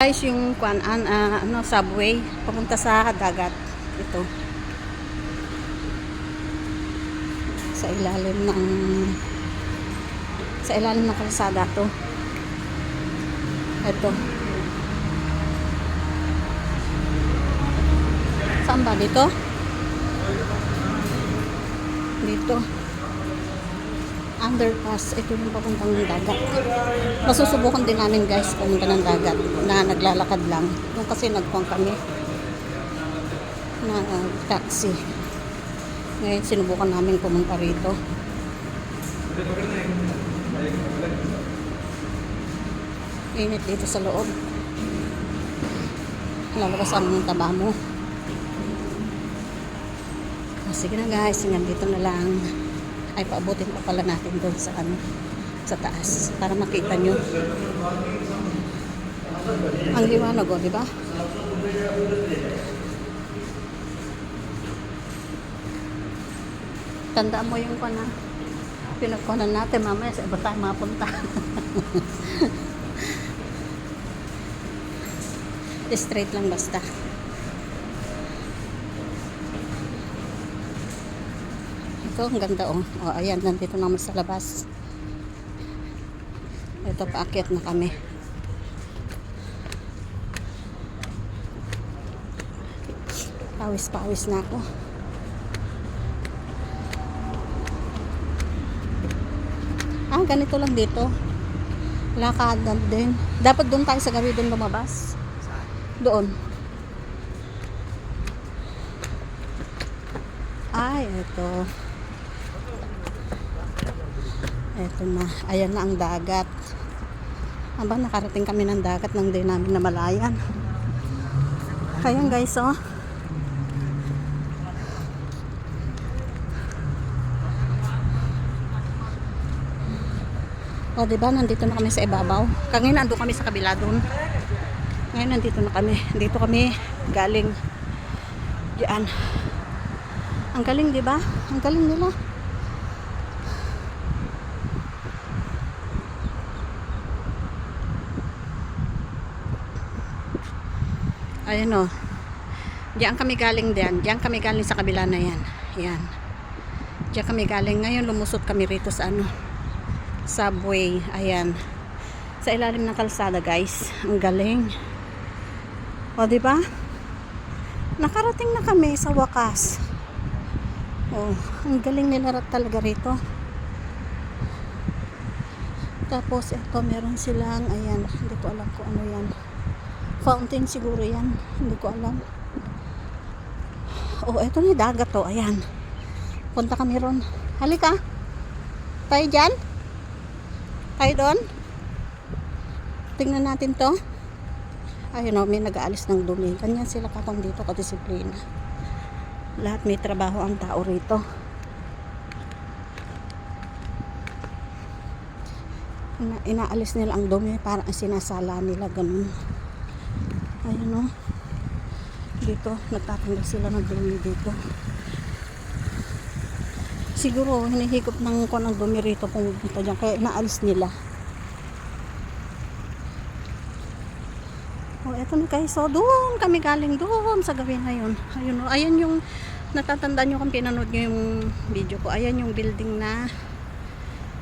Guys, yung kuan an ah, ano subway papunta sa dagat. Ito. Sa ilalim ng sa ilalim ng kalsada to. Ito. Saan ba dito? Dito. Underpass. Ito yung papuntang dagat. Masusubukan din namin guys pumunta ng dagat na naglalakad lang. Doon kasi nagpang kami na uh, taxi. Ngayon sinubukan namin pumunta rito. Init dito sa loob. Lalabas ang taba mo. Ah, Sige na guys, hanggang dito na lang. Ay, paabutin pa pala natin doon sa ano, sa taas para makita nyo. Ang liwanag o, di ba? Tandaan mo yung kana. Pinagkunan natin mamaya sa iba tayo mapunta. Straight lang basta. Ito, ang ganda oh. O, ayan, nandito naman sa labas. Ito, paakyat na kami. Pawis-pawis na ako. Ah, ganito lang dito. Lakad din. Dapat doon tayo sa gabi doon lumabas. Doon. Ay, ito. Ito na. Ayan na ang dagat. Habang nakarating kami ng dagat nang din namin namalayan. Ayan guys, oh. O, di ba? Nandito na kami sa ibabaw. Kanina nandun kami sa kabila doon. Ngayon nandito na kami. Dito kami galing. Diyan. Ang galing, di ba? Ang galing nila. Ayan o. Diyan kami galing diyan. Diyan kami galing sa kabila na yan. Yan. Diyan kami galing. Ngayon lumusot kami rito sa ano. Subway. Ayan. Sa ilalim ng kalsada guys. Ang galing. O di ba? Nakarating na kami sa wakas. Oh, ang galing nila talaga rito. Tapos ito meron silang ayan, hindi ko alam kung ano 'yan. Fountain siguro 'yan, hindi ko alam. Oh, ito na dagat to, ayan. Punta kami ron. Halika. Tayo dyan? Tayo doon? Tingnan natin to. Ayun o, may nag-aalis ng dumi. Ganyan sila katong dito, kadisiplina. Lahat may trabaho ang tao rito. Ina inaalis nila ang dumi para sinasala nila ganun. Ayun o. Dito, nagtatanggal sila ng dumi dito. Siguro, hinihikop ng ko ng dumi rito pumunta dyan. Kaya inaalis nila. Oh, eto na guys. So, doon kami galing doon sa gabi na yun. Ayun, oh, ayan yung natatandaan nyo kung pinanood nyo yung video ko. Ayan yung building na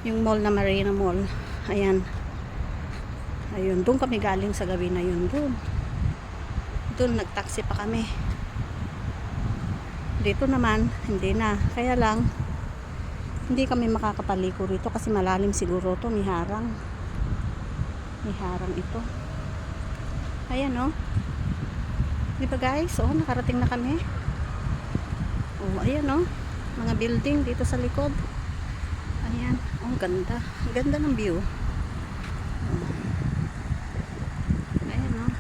yung mall na Marina Mall. Ayan. Ayun, doon kami galing sa gabi na yun. Doon. Doon, nagtaxi pa kami. Dito naman, hindi na. Kaya lang, hindi kami makakapaliko rito kasi malalim siguro to may harang. May harang ito. Ayan oh. Di ba guys? Oh, nakarating na kami. Oh, ayan oh. Mga building dito sa likod. Ayan. Oh, ganda. Ang ganda ng view. Oh. Ayan oh.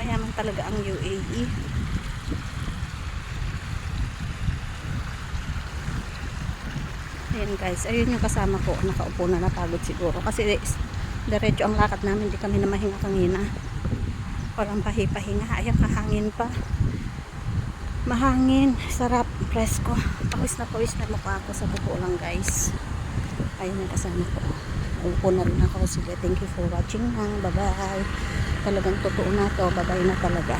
Mayaman talaga ang UAE. Ayan guys, ayun yung kasama ko. Nakaupo na napagod siguro. Kasi diretso ang lakad namin. Hindi kami na mahinga kanina. Walang pahi-pahinga. Ayan, kahangin pa. Mahangin. Sarap. Presko. Pawis na pawis na mukha ako sa buko lang guys. Ayun yung kasama ko. Upo na rin ako. Sige, thank you for watching na. Bye-bye. Talagang totoo na to. Bye-bye na talaga.